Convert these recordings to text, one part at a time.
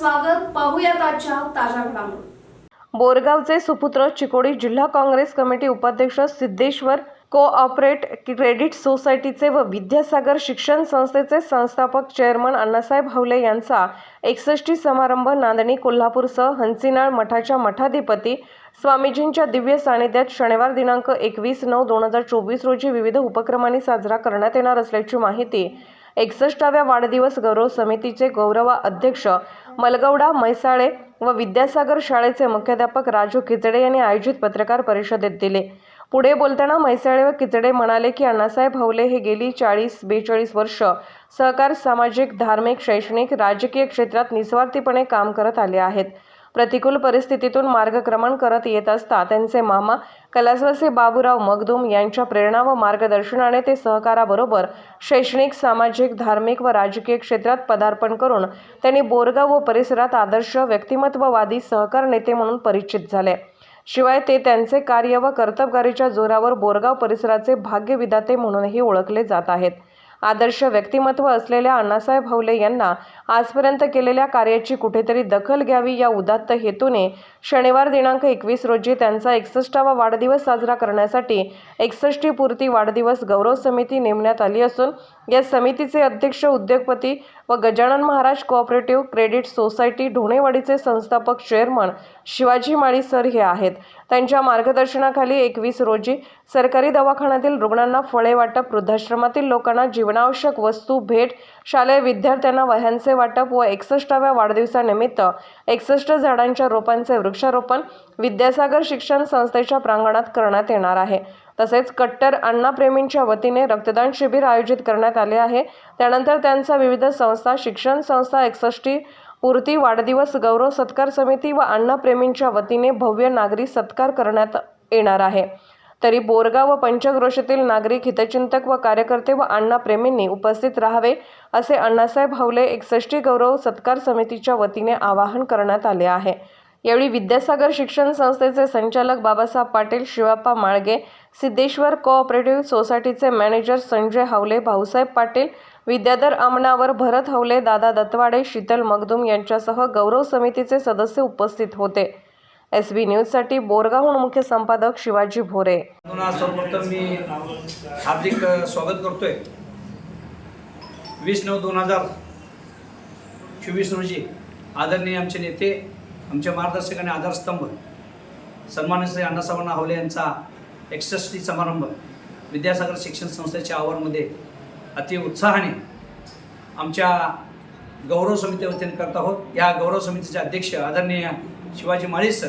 स्वागत. पाहूयात आजच्या ताज्या घडामोडी. बोरगावचे सुपुत्र चिकोडी जिल्हा काँग्रेस कमिटी उपाध्यक्ष सिद्धेश्वर कोऑपरेट क्रेडिट सोसायटीचे व विद्यासागर शिक्षण संस्थेचे संस्थापक चेअरमन अण्णासाहेब हवले यांचा एकसष्टी समारंभ नांदणी कोल्हापूरसह हंसीनाळ मठाच्या मठाधिपती स्वामीजींच्या दिव्य सानिध्यात शनिवार दिनांक एकवीस नऊ दोन हजार चोवीस रोजी विविध उपक्रमांनी साजरा करण्यात येणार असल्याची माहिती एकसष्टाव्या वाढदिवस गौरव समितीचे गौरवा अध्यक्ष मलगौडा म्हैसाळे व विद्यासागर शाळेचे मुख्याध्यापक राजू किचडे यांनी आयोजित पत्रकार परिषदेत दिले. पुढे बोलताना म्हैसाळे व किचडे म्हणाले की अण्णासाहेब हवले हे गेली चाळीस बेचाळीस वर्ष सहकार सामाजिक धार्मिक शैक्षणिक राजकीय क्षेत्रात निस्वार्थीपणे काम करत आले आहेत. प्रतिकूल परिस्थितीतून मार्गक्रमण करत येत असता त्यांचे मामा कलासवासी बाबूराव मगदूम यांच्या प्रेरणा व मार्गदर्शनाने ते सहकाराबरोबर शैक्षणिक सामाजिक धार्मिक व राजकीय क्षेत्रात पदार्पण करून त्यांनी बोरगाव व परिसरात आदर्श व्यक्तिमत्ववादी सहकार नेते म्हणून परिचित झाले. शिवाय ते त्यांचे कार्य व कर्तबगारीच्या जोरावर बोरगाव परिसराचे भाग्यविधाते म्हणूनही ओळखले जात आहेत. आदर्श व्यक्तिमत्व असलेल्या अण्णासाहेब हवले यांना आजपर्यंत केलेल्या कार्याची कुठेतरी दखल घ्यावी या उदात्त हेतूने शनिवार दिनांक एकवीस रोजी त्यांचा एकसष्टावा वाढदिवस साजरा करण्यासाठी एकसष्टी पूर्ती वाढदिवस गौरव समिती नेमण्यात आली असून या समितीचे अध्यक्ष उद्योगपती व Gajanan Maharaj cooperative credit society ढोणेवाडीचे संस्थापक चेअरमन शिवाजी माळी सर हे आहेत. त्यांच्या मार्गदर्शनाखाली एकवीस रोजी सरकारी दवाखान्यातील रुग्णांना फळे वाटप वृद्धाश्रमातील लोकांना जीवनावश्यक वस्तू भेट शालेय विद्यार्थ्यांना वह्यांचे वाटप व एकसष्टाव्या वाढदिवसानिमित्त एकसष्ट झाडांच्या रोपांचे वृक्षारोपण विद्यासागर शिक्षण संस्थेच्या प्रांगणात करण्यात येणार आहे. तसेच कट्टर अण्णाप्रेमींच्या वतीने रक्तदान शिबिर आयोजित करण्यात आले आहे. त्यानंतर त्यांचा विविध संस्था शिक्षण संस्था एकसष्टी पूर्ती वाढदिवस गौरव सत्कार समिती व अण्णाप्रेमींच्या वतीने भव्य नागरी सत्कार करण्यात येणार आहे. तरी बोरगाव व पंचक्रोशीतील नागरिक हितचिंतक व कार्यकर्ते व अण्णाप्रेमींनी उपस्थित राहावे असे अण्णासाहेब हवले एकसष्टी गौरव सत्कार समितीच्या वतीने आवाहन करण्यात आले आहे. यावेळी विद्यासागर शिक्षण संस्थेचे संचालक बाबासाहेब पाटील शिवाप्पा माळगे सिद्धेश्वर कोऑपरेटिव्ह सोसायटीचे मॅनेजर संजय हावले भाऊसाहेब पाटील विद्याधर आमनावर भरत हवले दादा दत्वाडे शीतल मगदुम यांच्यासह गौरव समितीचे सदस्य उपस्थित होते. एस बी न्यूजसाठी बोरगावहून मुख्य संपादक शिवाजी भोरे. म्हणून सर्वप्रथम मी हार्दिक स्वागत करतोय. वीस नऊ दोन हजार चोवीस रोजी आदरणीय आमचे नेते आमचे मार्गदर्शक आणि आधारस्तंभ सन्मान्य श्री अण्णासाहेबांना हवले यांचा एकसष्टी समारंभ विद्यासागर शिक्षण संस्थेच्या आवारमध्ये अति उत्साहाने आमच्या गौरव समिती वतीने करत आहोत. या गौरव समितीचे अध्यक्ष आदरणीय शिवाजी माळी सर.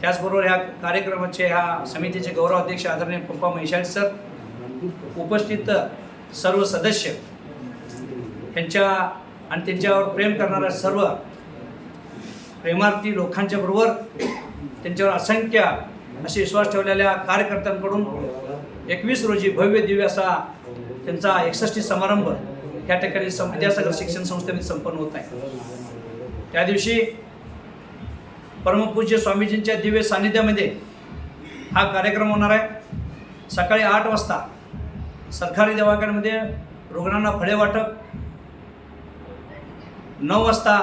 त्याचबरोबर ह्या कार्यक्रमाचे ह्या समितीचे गौरव अध्यक्ष आदरणीय पंपा म्हैशाळ सर. उपस्थित सर्व सदस्य. त्यांच्या आणि त्यांच्यावर प्रेम करणाऱ्या सर्व प्रेमार्थी लोकांच्या बरोबर त्यांच्यावर असंख्य असे विश्वास ठेवलेल्या कार्यकर्त्यांकडून एकवीस रोजी भव्य दिव्य असा त्यांचा एकसष्टी समारंभ या ठिकाणी सं- विद्यासागर शिक्षण संस्थेमध्ये संपन्न होत आहे. त्या दिवशी परमपूज्य स्वामीजींच्या दिव्य सान्निध्यामध्ये हा कार्यक्रम होणार आहे. सकाळी आठ वाजता सरकारी दवाखान्यामध्ये रुग्णांना फळे वाटप. नऊ वाजता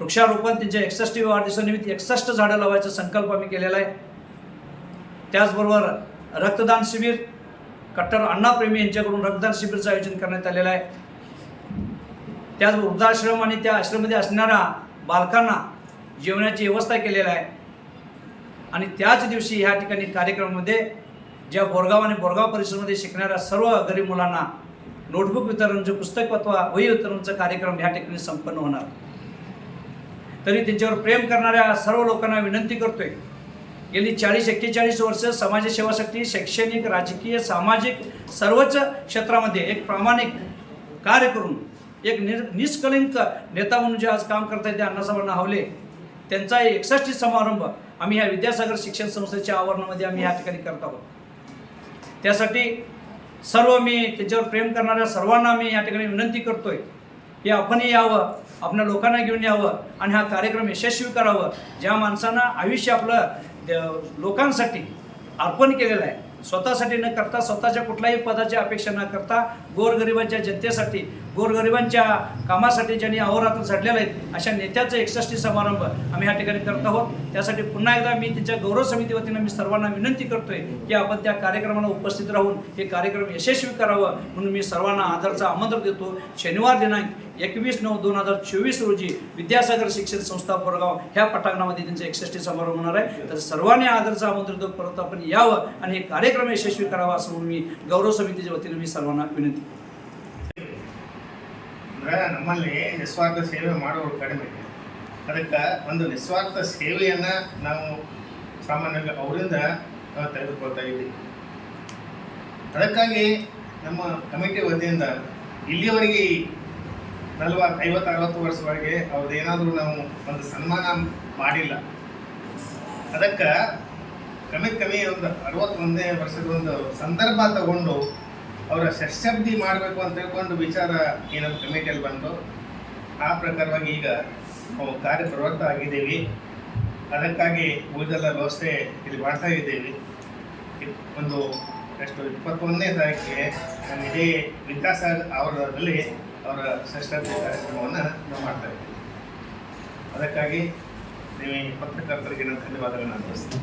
वृक्षारोपण त्यांच्या एकसष्टी वाढदिवसानिमित्त एकसष्ट झाडं लावायचा संकल्प आम्ही केलेला आहे. त्याचबरोबर रक्तदान शिबिर कट्टर अण्णाप्रेमी यांच्याकडून रक्तदान शिबिरचं आयोजन करण्यात आलेलं आहे. त्याच वृद्धाश्रम आणि त्या आश्रममध्ये असणाऱ्या बालकांना जेवणाची व्यवस्था केलेला आहे. आणि त्याच दिवशी ह्या ठिकाणी कार्यक्रमामध्ये ज्या बोरगाव आणि बोरगाव परिसरामध्ये शिकणाऱ्या सर्व गरीब मुलांना नोटबुक वितरणचं पुस्तक अथवा वही वितरणचं कार्यक्रम ह्या ठिकाणी संपन्न होणार. तरी त्यांच्यावर प्रेम करणाऱ्या सर्व लोकांना विनंती करतोय. गेली चाळीस एक्केचाळीस वर्ष समाजसेवासाठी शैक्षणिक राजकीय सामाजिक सर्वच क्षेत्रामध्ये एक प्रामाणिक कार्य करून एक निर निष्कलंक नेता म्हणून जे आज काम करता येते अण्णासाहेबांना हवले. त्यांचा एकसष्टी समारंभ आम्ही ह्या विद्यासागर शिक्षण संस्थेच्या आवरणामध्ये आम्ही ह्या ठिकाणी करत आहोत. त्यासाठी सर्व मी त्याच्यावर प्रेम करणाऱ्या सर्वांना मी या ठिकाणी विनंती करतोय की आपणही यावं आपल्या लोकांना घेऊन यावं आणि हा कार्यक्रम यशस्वी करावं. ज्या माणसानं आयुष्य आपलं द- लोकांसाठी अर्पण केलेलं आहे स्वतःसाठी न करता स्वतःच्या कुठल्याही पदाची अपेक्षा न करता गोरगरिबांच्या जनतेसाठी गोरगरिबांच्या कामासाठी ज्यांनी अहोरात्र झडलेले आहेत अशा नेत्याचा एकसष्टी समारंभ आम्ही ह्या ठिकाणी करत आहोत. त्यासाठी पुन्हा एकदा मी त्यांच्या गौरव समिती वतीनं मी सर्वांना विनंती करतोय की आपण त्या कार्यक्रमाला उपस्थित राहून हे कार्यक्रम यशस्वी करावं म्हणून मी सर्वांना आदरचा आमंत्रण देतो. शनिवार दिनांक एकवीस नऊ दोन हजार चोवीस रोजी विद्यासागर शिक्षण संस्था बोरगाव ह्या पटांगणामध्ये त्यांचा एकसष्टी समारोह होणार आहे. तर सर्वांनी आदरचं आमंत्रण देतो परत आपण यावं आणि हे कार्यक्रम यशस्वी करावा असं म्हणून मी गौरव समितीच्या वतीनं मी सर्वांना विनंती ನಮ್ಮಲ್ಲಿ ನಿಸ್ವಾರ್ಥ ಸೇವೆ ಮಾಡುವವರು ಕಡಿಮೆ. ಅದಕ್ಕೆ ಒಂದು ನಿಸ್ವಾರ್ಥ ಸೇವೆಯನ್ನು ನಾವು ಸಾಮಾನ್ಯವಾಗಿ ಅವರಿಂದ ತೆಗೆದುಕೊಳ್ತಾ ಇದ್ದೀವಿ. ಅದಕ್ಕಾಗಿ ನಮ್ಮ ಕಮಿಟಿ ವತಿಯಿಂದ ಇಲ್ಲಿಯವರೆಗೆ ನಲ್ವತ್ತು ಐವತ್ತು ಅರವತ್ತು ವರ್ಷವರೆಗೆ ಅವ್ರದ್ದೇನಾದರೂ ನಾವು ಒಂದು ಸನ್ಮಾನ ಮಾಡಿಲ್ಲ. ಅದಕ್ಕೆ ಕಮ್ಮಿ ಕಮ್ಮಿ ಒಂದು ಅರವತ್ತೊಂದನೇ ವರ್ಷದ ಒಂದು ಸಂದರ್ಭ ತಗೊಂಡು ಅವರ ಸಶಬ್ದಿ ಮಾಡಬೇಕು ಅಂತ ತಿಳ್ಕೊಂಡು ವಿಚಾರ ಏನಾದ್ರು ಕಮಿಟಿಯಲ್ಲಿ ಬಂದು, ಆ ಪ್ರಕಾರವಾಗಿ ಈಗ ನಾವು ಕಾರ್ಯಪ್ರವೃತ್ತ ಆಗಿದ್ದೀವಿ. ಅದಕ್ಕಾಗಿ ಉಳಿದೆಲ್ಲ ವ್ಯವಸ್ಥೆ ಇಲ್ಲಿ ಮಾಡ್ತಾ ಇದ್ದೀವಿ. ಒಂದು ಎಷ್ಟು, ಇಪ್ಪತ್ತೊಂದನೇ ತಾರೀಕಿಗೆ ನಮ್ಮ ಇದೇ ವಿಕಾಸ ಆವರಣದಲ್ಲಿ ಅವರ ಷಷ್ಠಬ್ದಿ ಕಾರ್ಯಕ್ರಮವನ್ನು ನಾವು ಮಾಡ್ತಾ ಇದ್ದೀವಿ. ಅದಕ್ಕಾಗಿ ನೀವು ಪತ್ರಕರ್ತರಿಗೆ ನಾನು ಧನ್ಯವಾದಗಳನ್ನು ಅರ್ಪಿಸ್ತೀನಿ.